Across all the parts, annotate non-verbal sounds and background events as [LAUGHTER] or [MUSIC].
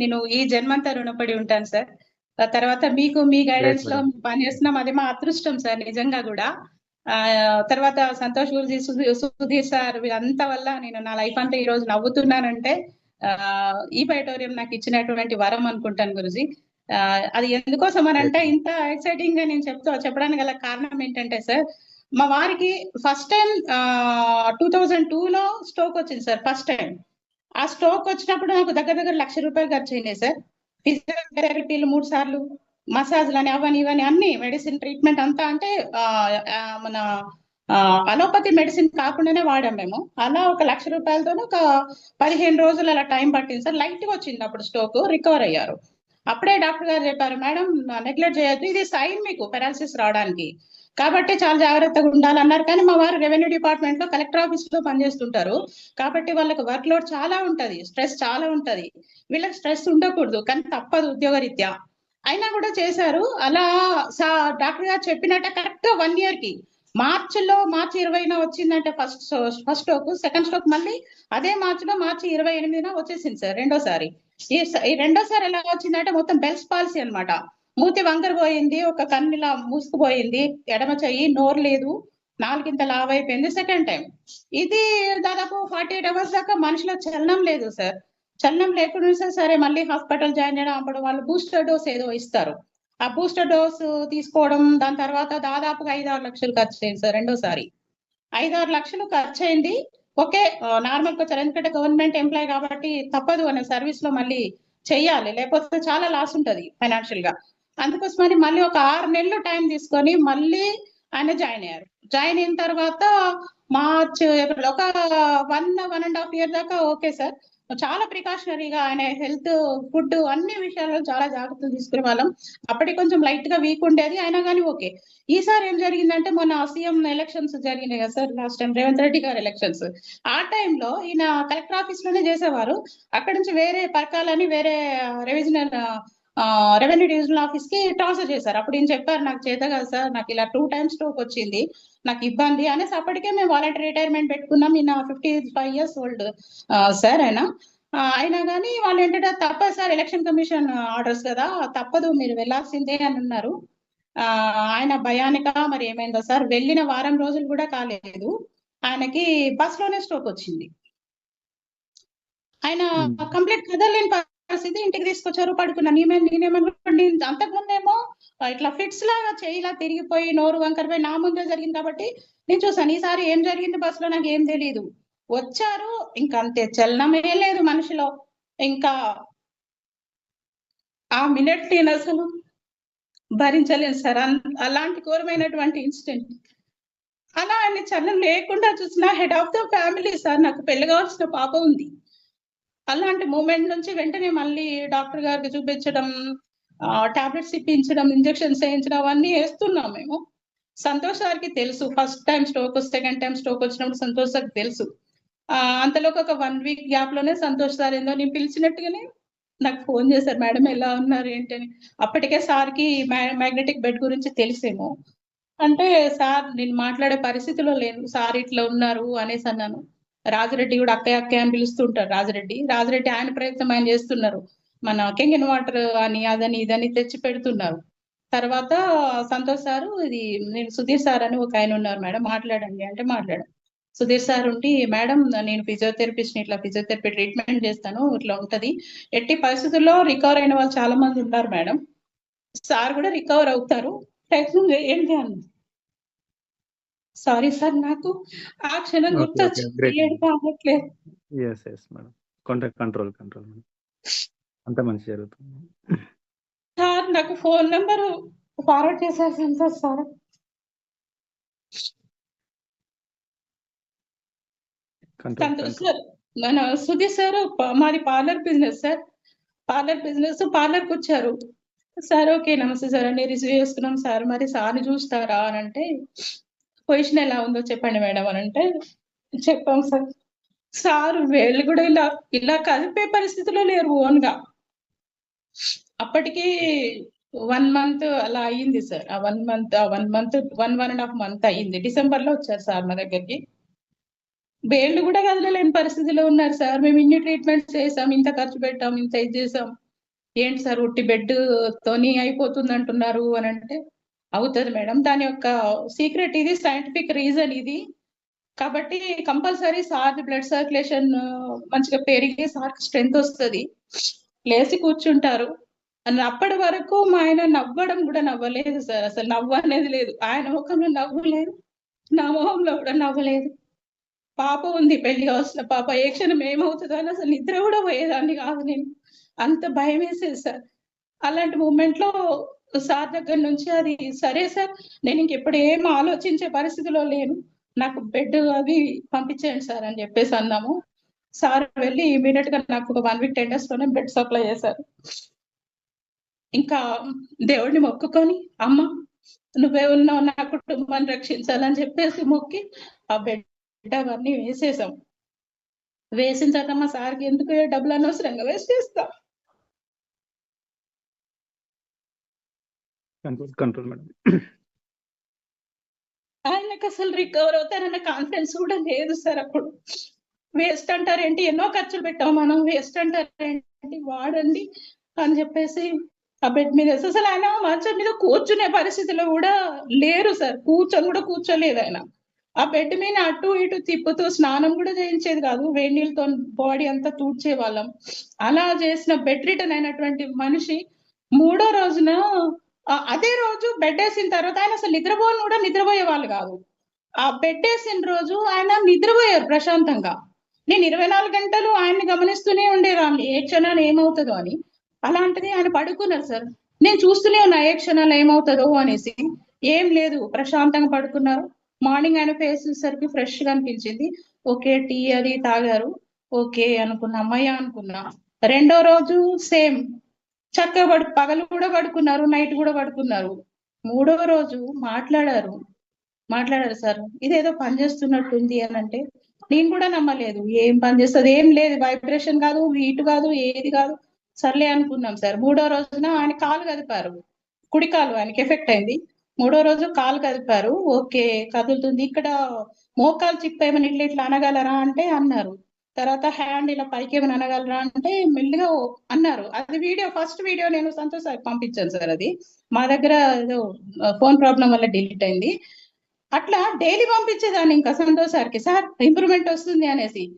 నేను ఈ జన్మంతా రుణపడి ఉంటాను సార్. ఆ తర్వాత మీకు మీ గైడెన్స్లో madam. పని చేస్తున్నాం. అది మా అదృష్టం సార్ నిజంగా కూడా. ఆ తర్వాత సంతోష్ గురించి సుధీర్ సార్ వీళ్ళంతా వల్ల నేను నా లైఫ్ అంతా ఈ రోజు నవ్వుతున్నానంటే ఆ ఈ బైటోరియం నాకు ఇచ్చినటువంటి వరం అనుకుంటాను గురుజీ. ఆ, అది ఎందుకోసం అని అంటే ఇంత ఎక్సైటింగ్గా నేను చెప్తూ చెప్పడానికి గల కారణం ఏంటంటే సార్ మా వారికి first time two thousand two లో స్ట్రోక్ వచ్చింది సార్ ఫస్ట్ టైం ఆ స్ట్రోక్ వచ్చినప్పుడు నాకు దగ్గర దగ్గర లక్ష రూపాయలు ఖర్చు అయినాయి సార్. ఫిజియోథెరపీలు మూడు సార్లు మసాజ్లు అని అవని ఇవని అన్ని మెడిసిన్ ట్రీట్మెంట్ అంతా అంటే మన అలోపతి మెడిసిన్ కాకుండానే వాడాం మేము. అలా ఒక లక్ష రూపాయలతో ఒక పదిహేను రోజులు అలా టైం పట్టింది సార్. లైట్గా వచ్చింది అప్పుడు స్ట్రోక్ రికవర్ అయ్యారు. అప్పుడే డాక్టర్ గారు చెప్పారు మేడం నెగ్లెక్ట్ చేయొద్దు. ఇది సైన్ మీకు పెరాలసిస్ రావడానికి. కాబట్టి చాలా జాగ్రత్తగా ఉండాలన్నారు. కానీ మా వారు రెవెన్యూ డిపార్ట్మెంట్లో కలెక్టర్ ఆఫీస్లో పనిచేస్తుంటారు. కాబట్టి వాళ్ళకి వర్క్ లోడ్ చాలా ఉంటది. స్ట్రెస్ చాలా ఉంటది. వీళ్ళకి స్ట్రెస్ ఉండకూడదు. కానీ తప్పదు ఉద్యోగరీత్యా. అయినా కూడా చేశారు. అలా సా- డాక్టర్ గారు చెప్పినట్టే కరెక్ట్గా వన్ ఇయర్కి మార్చ్లో మార్చి ఇరవైన వచ్చిందంటే first first stroke second stroke మళ్ళీ అదే మార్చిలో మార్చి ఇరవై ఎనిమిదిన వచ్చేసింది సార్ రెండోసారి. ఈ ఈ రెండోసారి ఎలా వచ్చిందంటే మొత్తం బెల్స్ పాలసీ అన్నమాట. మూతి వంకర పోయింది ఒక కన్నులా మూసుకుపోయింది. ఎడమ చెయ్యి నోరు లేదు. నాలుగింత లావ్ అయిపోయింది సెకండ్ టైం ఇది దాదాపు ఫార్టీ ఎయిట్ అవర్స్ దాకా మనిషిలో చలనం లేదు సార్ చలనం లేకుండా సరే, సరే మళ్ళీ హాస్పిటల్ జాయిన్ చేయడం అప్పుడు వాళ్ళు బూస్టర్ డోస్ ఏదో ఇస్తారు. ఆ బూస్టర్ డోస్ తీసుకోవడం దాని తర్వాత దాదాపుగా ఐదు ఆరు లక్షలు ఖర్చు అయింది సార్ రెండోసారి. ఐదు ఆరు లక్షలు ఖర్చు అయింది ఓకే నార్మల్ వచ్చారు ఎందుకంటే గవర్నమెంట్ ఎంప్లాయ్ కాబట్టి తప్పదు అనే సర్వీస్లో మళ్ళీ చెయ్యాలి. లేకపోతే చాలా లాస్ ఉంటది ఫైనాన్షియల్గా. అందుకోసమని మళ్ళీ ఒక ఆరు నెలలు టైం తీసుకొని మళ్ళీ ఆయన జాయిన్ అయ్యారు. జాయిన్ అయిన తర్వాత మార్చ్ ఏప్రిల్ ఒక one one and half year దాకా ఓకే సార్ చాలా ప్రికాషనరీగా ఆయన హెల్త్ ఫుడ్ అన్ని విషయాల్లో చాలా జాగ్రత్తలు తీసుకునే వాళ్ళం. అప్పటికి కొంచెం లైట్గా వీక్ ఉండేది అయినా కానీ ఓకే ఈసారి ఏం జరిగిందంటే మొన్న సీఎం ఎలక్షన్స్ జరిగినాయి కదా sir last time Revanth Reddy గారి ఎలక్షన్స్ ఆ టైంలో ఈయన కలెక్టర్ ఆఫీస్లోనే చేసేవారు. అక్కడ నుంచి వేరే పరకాలని వేరే రెవిజనల్ రెవెన్యూ డివిజనల్ ఆఫీస్కి ట్రాన్స్ఫర్ చేశారు. అప్పుడు ఈయన చెప్పారు నాకు చేత కదా సార్ నాకు ఇలా టూ టైమ్స్ స్ట్రోక్ వచ్చింది నాకు ఇబ్బంది అనేసి అప్పటికే మేము వాలంటీర్ రిటైర్మెంట్ పెట్టుకున్నాం. ఈయన fifty five years old sir ఆయన. అయినా కానీ వాళ్ళు ఏంటంటే తప్పదు సార్ ఎలక్షన్ కమిషన్ ఆర్డర్స్ కదా తప్పదు మీరు వెళ్ళాల్సిందే అని అన్నారు. ఆయన భయానిక మరి ఏమైందో సార్ వెళ్ళిన వారం రోజులు కూడా కాలేదు. ఆయనకి బస్లోనే స్ట్రోక్ వచ్చింది. ఆయన. కంప్లీట్ కదలేని పరిస్థితి ఇంటికి తీసుకొచ్చారు పడుకున్నా. నేనే నేనేమనుకోండి అంతకుముందేమో ఇట్లా ఫిట్స్ లాగా చేయిలా తిరిగిపోయి నోరు వంకరపోయి నా ముందే జరిగింది కాబట్టి నేను చూసాను ఈసారి ఏం జరిగింది బస్లో నాకు ఏం తెలియదు వచ్చారు ఇంకా అంతే చలనమే లేదు మనిషిలో. ఇంకా ఆ మినిట్ నేను అసలు భరించలేను సార్. అన్- అలాంటి ఘోరమైనటువంటి ఇన్సిడెంట్. అలా ఆయన చలనం లేకుండా చూసిన head of the family sir నాకు పెళ్ళి కావాల్సిన పాప ఉంది. అలాంటి మూమెంట్ నుంచి వెంటనే మళ్ళీ డాక్టర్ గారికి చూపించడం టాబ్లెట్స్ ఇప్పించడం ఇంజెక్షన్స్ వేయించడం అవన్నీ వేస్తున్నాం మేము. సంతోష్ గారికి తెలుసు. First time stroke second time stroke వచ్చినప్పుడు సంతోష్ గారికి తెలుసు. అంతలోకి ఒక వన్ వీక్ గ్యాప్లోనే సంతోష్ సార్ ఏందో నేను పిలిచినట్టుగానే నాకు ఫోన్ చేశారు. మేడం ఎలా ఉన్నారు? ఏంటి? అని. అప్పటికే సార్కి మ్యాగ్నెటిక్ బెడ్ గురించి తెలిసేమో. అంటే సార్ నేను మాట్లాడే పరిస్థితిలో లేను. సార్ ఇట్లా ఉన్నారు అనేసి అన్నాను. రాజరెడ్డి కూడా అక్కయ్య అక్కయ్య అని పిలుస్తుంటారు రాజరెడ్డి. రాజరెడ్డి ఆయన ప్రయత్నం ఆయన చేస్తున్నారు. మన కెంగిన్ వాటర్ అని అదని ఇదని తెచ్చి పెడుతున్నారు. తర్వాత సంతోష్ సారు ఇది నేను సుధీర్ సార్ అని ఒక ఆయన ఉన్నారు మేడం. మాట్లాడండి అంటే మాట్లాడాం. సుధీర్ సార్ ఉండి మేడం నేను ఫిజియోథెరపిస్ట్ ఇట్లా ఫిజియోథెరపీ ట్రీట్మెంట్ చేస్తాను ఇట్లా ఉంటది. ఎట్టి పరిస్థితుల్లో రికవర్ అయిన వాళ్ళు చాలా మంది ఉన్నారు మేడం. సార్ కూడా రికవర్ అవుతారు. ప్రయత్నం చేయండి అన్న సారీ సార్ నాకు ఆ క్షణం Okay, గుర్తొచ్చి okay, great. ఏడుపు ఆగట్లేదు yes yes madam control control madam అంత మంచి జరుగుతుంది. సార్ నాకు phone number forward Santosh sir Santosh sir మన సుధీర్ సార్ మాది parlour business sir parlour business పార్లర్కి వచ్చారు. సార్ ఓకే నమస్తే సార్ అని రిసీవ్ చేసుకున్నాం సార్ మరి సార్ని చూస్తారా అని అంటే పొజిషన్ ఎలా ఉందో చెప్పండి మేడం అని అంటే చెప్పాం సార్. సార్ వీళ్ళు కూడా ఇలా ఇలా కలిపే పరిస్థితిలో లేరు ఓన్గా అప్పటికి వన్ మంత్ అలా అయ్యింది సార్. ఆ వన్ మంత్ ఆ one month one one and half month అయ్యింది. డిసెంబర్లో వచ్చారు సార్ మా దగ్గరికి. వేళ్ళు కూడా కదలలేని పరిస్థితిలో ఉన్నారు సార్. మేము ఇన్ని ట్రీట్మెంట్స్ చేసాం ఇంత ఖర్చు పెట్టాం ఇంత ఇది చేసాం. ఏంటి సార్ ఉట్టి బెడ్ తోని అయిపోతుంది అంటున్నారు అని అంటే అవుతుంది మేడం. దాని యొక్క సీక్రెట్ ఇది సైంటిఫిక్ రీజన్ ఇది. కాబట్టి కంపల్సరీ సార్ బ్లడ్ సర్క్యులేషన్ మంచిగా పెరిగి సార్ స్ట్రెంత్ వస్తుంది. లేచి కూర్చుంటారు. అప్పటి వరకు మా ఆయన నవ్వడం కూడా నవ్వలేదు సార్. అసలు నవ్వు అనేది లేదు. ఆయన ముఖంలో నవ్వు లేదు. నా మొహంలో కూడా నవ్వలేదు పాప ఉంది పెళ్ళి కావాల్సిన పాప. ఏ క్షణం ఏమవుతుందో అని అసలు నిద్ర కూడా పోయేదాన్ని కాదు నేను. అంత భయం వేసేది సార్. అలాంటి మూమెంట్లో సార్ దగ్గర నుంచి అది సరే సార్ నేను ఇంకెప్పుడు ఏం ఆలోచించే పరిస్థితిలో లేను. నాకు బెడ్ అవి పంపించేయండి సార్ అని చెప్పేసి అన్నాము. సార్ వెళ్ళి ఇమీడియట్గా నాకు ఒక వన్ వీక్ టెన్ డేస్లోనే బెడ్ సప్లై చేశారు. ఇంకా దేవుడిని మొక్కుకొని అమ్మ నువ్వే ఉన్నావు నా కుటుంబాన్ని రక్షించాలని చెప్పేసి మొక్కి ఆ బెడ్ అవన్నీ వేసేసాం. వేసిన తర్వాత మా సార్కి ఎందుకు డబ్బులు అనవసరంగా వేస్ట్ చేస్తాం? కంట్రోల్ కంట్రోల్ మేడం ఆయనకు అసలు రికవర్ అవుతారన్న కాన్ఫిడెన్స్ కూడా లేదు సార్ అప్పుడు. వేస్ట్ అంటారేంటి? ఎన్నో ఖర్చులు పెట్టాం మనం. వేస్ట్ అంటారేంటి? వాడండి అని చెప్పేసి ఆ బెడ్ మీద వేసి అసలు ఆయన మంచం మీద కూర్చునే పరిస్థితిలో కూడా లేరు సార్. కూర్చొని కూడా కూర్చోలేదు ఆయన. ఆ బెడ్ మీద అటు ఇటు తిప్పుతూ స్నానం కూడా చేయించేది కాదు. వేడి నీళ్ళతో బాడీ అంతా తూడ్చే వాళ్ళం. అలా చేసిన బెడ్ రిటర్న్ అయినటువంటి మనిషి మూడో రోజున అదే రోజు బెడ్ వేసిన తర్వాత ఆయన అసలు నిద్రపోని కూడా నిద్రపోయే వాళ్ళు కాదు. ఆ బెడ్ వేసిన రోజు ఆయన నిద్రపోయారు ప్రశాంతంగా. నేను ఇరవై నాలుగు గంటలు ఆయన్ని గమనిస్తూనే ఉండేదాన్ని ఏ క్షణాలు ఏమవుతుందో అని. అలాంటిది ఆయన పడుకున్నారు సార్ నేను చూస్తూనే ఉన్నా ఏ క్షణాలు ఏమవుతుందో అనేసి. ఏం లేదు ప్రశాంతంగా పడుకున్నారు. మార్నింగ్ ఆయన ఫేస్ చూసరికి ఫ్రెష్గా అనిపించింది. ఓకే టీ అది తాగారు. ఓకే అనుకున్నా అమ్మయ్య అనుకున్నా. రెండో రోజు సేమ్ చక్కగా పడు పగలు కూడా పడుకున్నారు నైట్ కూడా పడుకున్నారు. మూడవ రోజు మాట్లాడారు. మాట్లాడారు సార్ ఇదేదో పని చేస్తున్నట్టుంది అని అంటే నేను కూడా నమ్మలేదు. ఏం పని చేస్తుంది? ఏం లేదు. వైబ్రేషన్ కాదు హీట్ కాదు ఏది కాదు. సర్లే అనుకున్నాం సార్. మూడో రోజున ఆయన కాలు కదిపారు. కుడి కాలు ఆయనకి ఎఫెక్ట్ అయింది. మూడో రోజు కాలు కదిపారు. ఓకే కదులుతుంది. ఇక్కడ మోకాలు చిప్పేమని ఇట్లా ఇట్లా అనగలరా? అంటే అన్నారు. తర్వాత హ్యాండ్ ఇలా పైకి ఏమైనా అనగలరా అంటే మెల్లిగా అన్నారు. అది వీడియో ఫస్ట్ వీడియో నేను సంతోష్ సార్ పంపించాను సార్ అది. మా దగ్గర ఏదో ఫోన్ ప్రాబ్లం వల్ల డిలీట్ అయింది. అట్లా డైలీ పంపించేదాన్ని ఇంకా సంతోష్ సార్కి. సార్ ఇంప్రూవ్మెంట్ వస్తుంది అనేసి.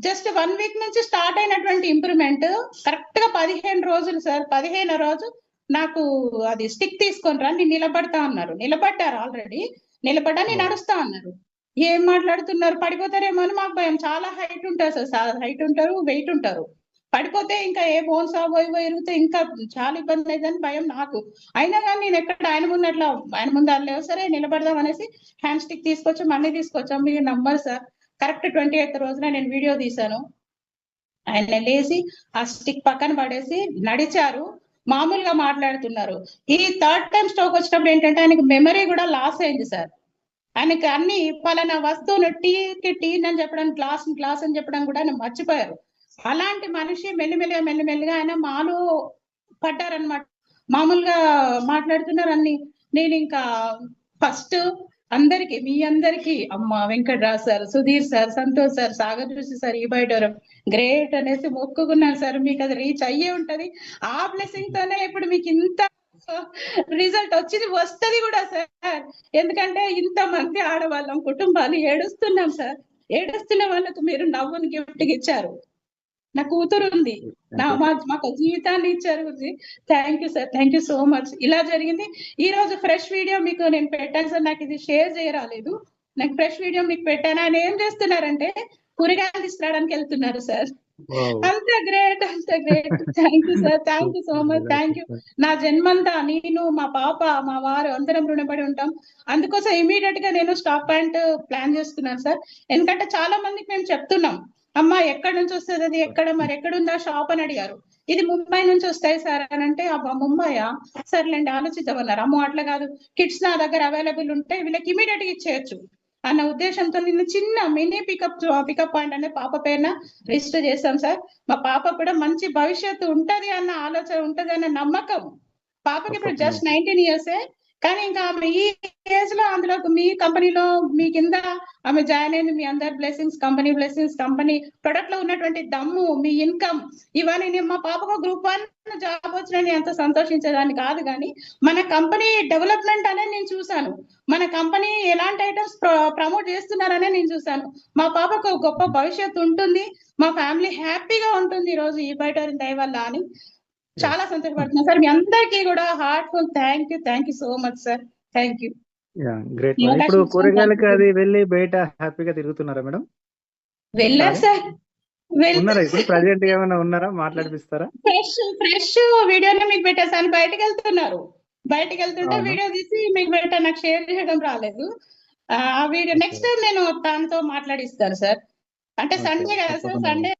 జస్ట్ వన్ వీక్ నుంచి స్టార్ట్ అయినటువంటి ఇంప్రూవ్మెంట్ కరెక్ట్గా పదిహేను రోజులు సార్. పదిహేను రోజు నాకు అది స్టిక్ తీసుకొని రా నిలబడతా అన్నారు. నిలబడ్డారు ఆల్రెడీ నిలబడ్డా నేను నడుస్తా అన్నారు. ఏం మాట్లాడుతున్నారు? పడిపోతారేమో అని మాకు భయం. చాలా హైట్ ఉంటారు సార్. హైట్ ఉంటారు వెయిట్ ఉంటారు. పడిపోతే ఇంకా ఏ బోన్స్ పోయి ఇరిగితే ఇంకా చాలా ఇబ్బంది లేదని భయం నాకు. అయినా కానీ నేను ఎక్కడ ఆయన ముందు అట్లా ఆయన ముందు అట్లా సరే నిలబడదాం అనేసి హ్యాండ్ స్టిక్ తీసుకొచ్చి మళ్ళీ తీసుకొచ్చాం. మీరు number sir. Correct twenty eighth రోజున నేను వీడియో తీశాను. ఆయన లేచి ఆ స్టిక్ పక్కన పడేసి నడిచారు. మామూలుగా మాట్లాడుతున్నారు. ఈ థర్డ్ టైం స్ట్రోక్ వచ్చినప్పుడు ఏంటంటే ఆయనకి మెమరీ కూడా లాస్ అయింది సార్. ఆయనకి అన్ని పలానా వస్తువును టీకి టీ అని చెప్పడం గ్లాస్ గ్లాస్ అని చెప్పడం కూడా ఆయన మర్చిపోయారు. అలాంటి మనిషి మెల్లిమెల్లిగా మెల్లిమెల్లిగా ఆయన మాలో పడ్డారనమాట మామూలుగా మాట్లాడుతున్నారు అన్ని. నేను ఇంకా ఫస్ట్ అందరికి మీ అందరికి అమ్మ Venkatrao sir Sudheer sir Santosh sir Sagar చూసి సార్ ఈ బయట గ్రేట్ అనేసి మొక్కుకున్నాను సార్. మీకు అది రీచ్ అయ్యే ఉంటది. ఆ బ్లెస్సింగ్ తోనే ఇప్పుడు మీకు ఇంత రిజల్ట్ వచ్చింది వస్తది కూడా సార్. ఎందుకంటే ఇంత మంది ఆడవాళ్ళం కుటుంబాలు ఏడుస్తున్నాం సార్. ఏడుస్తున్న వాళ్ళకు మీరు నవ్వుని గిఫ్ట్ ఇచ్చారు నా కూతురు ఉంది. నా మా మాకు జీవితాన్ని ఇచ్చారు గురించి thank you sir thank you so much ఇలా జరిగింది. ఈ రోజు ఫ్రెష్ వీడియో మీకు నేను పెట్టాను సార్. నాకు ఇది షేర్ చేయరాలేదు. నాకు ఫ్రెష్ వీడియో మీకు పెట్టాను. ఆయన ఏం చేస్తున్నారంటే కూరగాయలు తీసుకురావడానికి వెళ్తున్నారు సార్. అంత గ్రేట్ అంత great. Thank you sir [LAUGHS] thank you so much thank you నా జన్మంతా నేను మా పాప మా వారు అందరం రుణపడి ఉంటాం. అందుకోసం ఇమీడియట్గా నేను స్టాక్ పాయింట్ ప్లాన్ చేస్తున్నాను సార్. ఎందుకంటే చాలా మందికి మేము చెప్తున్నాం. అమ్మా ఎక్కడి నుంచి వస్తుంది అది? ఎక్కడ? మరి ఎక్కడ ఉందా షాప్ అని అడిగారు. ఇది ముంబై నుంచి వస్తాయి సార్ అని అంటే అబ్బా ముంబైయా? సర్లేండి ఆలోచిద్దామన్నారు. అమ్మో అట్లా కాదు. కిడ్స్ నా దగ్గర అవైలబుల్ ఉంటే వీళ్ళకి ఇమీడియట్గా ఇచ్చేయచ్చు. అన్న ఉద్దేశంతో నిన్న చిన్న మినీ పికప్ పికప్ పాయింట్ అనే పాప పేరున రిజిస్టర్ చేశాం సార్. మా పాప కూడా మంచి భవిష్యత్తు ఉంటది అన్న ఆలోచన ఉంటది అన్న నమ్మకం. పాపకి ఇప్పుడు జస్ట్ నైన్టీన్ ఇయర్స్ కానీ ఇంకా ఆమె ఈ ఏజ్లో అందులో మీ కంపెనీలో మీ కింద ఆమె జాయిన్ అయింది మీ అందరి బ్లెస్సింగ్స్ కంపెనీ బ్లెస్సింగ్స్ కంపెనీ ప్రొడక్ట్లో ఉన్నటువంటి దమ్ము మీ ఇన్కమ్ ఇవన్నీ నేను మా పాపకు గ్రూప్ వన్ జాబ్ వచ్చిన ఎంత సంతోషించేదాన్ని కాదు కానీ మన కంపెనీ డెవలప్మెంట్ అనేది నేను చూశాను. మన కంపెనీ ఎలాంటి ఐటమ్స్ ప్రమోట్ చేస్తున్నారనే నేను చూశాను. మా పాపకు గొప్ప భవిష్యత్తు ఉంటుంది. మా ఫ్యామిలీ హ్యాపీగా ఉంటుంది ఈ రోజు ఈ బయట దయ వల్ల అని. చాలా సంతోషపడుతున్నాను సార్ మీ అందరికీ కూడా heartful thank you thank you so much sir thank you great ఇప్పుడు కూరగాయలకి అది వెళ్ళి బయట హ్యాపీగా తిరుగుతున్నారా మేడం? వెళ్ళారు సార్. ఉన్నారా ఇప్పుడు? ప్రజెంట్ ఏమైనా ఉన్నారా? మాట్లాడిపిస్తారా? ఫ్రెష్ ఫ్రెష్ వీడియోనే మీకు పెట్టేసాను బయటకు వెళ్తున్నారు. బయటకు వెళ్తుంటే? వీడియో తీసి మీకు పెట్టా నాకు షేర్ చేయడం రాలేదు. ఆ వీడియో నెక్స్ట్ టైం నేను తనతో మాట్లాడిస్తాను సార్. అంటే సండే కదా సార్. సండే